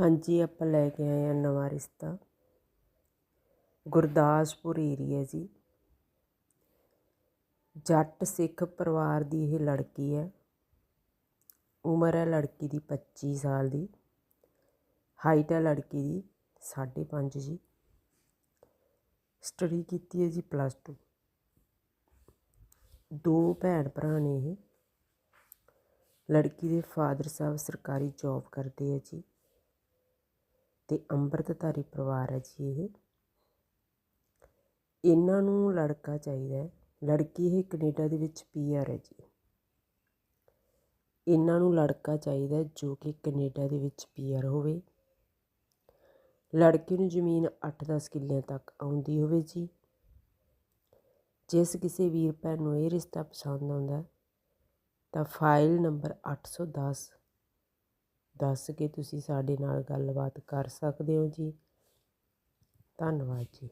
ਹਾਂਜੀ, ਆਪਾਂ ਲੈ ਕੇ ਆਏ ਹਾਂ ਨਵਾਂ ਰਿਸ਼ਤਾ। ਗੁਰਦਾਸਪੁਰ ਏਰੀਆ ਜੀ। ਜੱਟ ਸਿੱਖ ਪਰਿਵਾਰ ਦੀ ਇਹ ਲੜਕੀ ਹੈ। ਉਮਰ ਹੈ ਲੜਕੀ ਦੀ 25 ਸਾਲ ਦੀ। ਹਾਈਟ ਹੈ ਲੜਕੀ ਦੀ 5.5 ਜੀ। ਸਟੱਡੀ ਕੀਤੀ ਹੈ ਜੀ ਪਲੱਸ 2 ਦੋ ਭੈਣ ਭਰਾ ਨੇ ਇਹ। ਲੜਕੀ ਦੇ ਫਾਦਰ ਸਾਹਿਬ ਸਰਕਾਰੀ ਜੌਬ ਕਰਦੇ ਹੈ ਜੀ। ਅਤੇ ਅੰਮ੍ਰਿਤਧਾਰੀ ਪਰਿਵਾਰ ਹੈ ਜੀ ਇਹ। ਇਹਨਾਂ ਨੂੰ ਲੜਕਾ ਚਾਹੀਦਾ ਲੜਕੀ ਇਹ ਕੈਨੇਡਾ ਦੇ ਵਿੱਚ ਪੀਆਰ ਹੈ ਜੀ। ਇਹਨਾਂ ਨੂੰ ਲੜਕਾ ਚਾਹੀਦਾ ਜੋ ਕਿ ਕੈਨੇਡਾ ਦੇ ਵਿੱਚ ਪੀਆਰ ਹੋਵੇ। ਲੜਕੇ ਨੂੰ ਜ਼ਮੀਨ 8-10 ਕਿੱਲਿਆਂ ਤੱਕ ਆਉਂਦੀ ਹੋਵੇ ਜੀ। ਜਿਸ ਕਿਸੇ ਵੀਰ ਭੈਣ ਨੂੰ ਇਹ ਰਿਸ਼ਤਾ ਪਸੰਦ ਆਉਂਦਾ ਤਾਂ ਫਾਈਲ ਨੰਬਰ 810 ਦੱਸ ਕੇ ਤੁਸੀਂ ਸਾਡੇ ਨਾਲ ਗੱਲਬਾਤ ਕਰ ਸਕਦੇ ਹੋ ਜੀ। ਧੰਨਵਾਦ ਜੀ।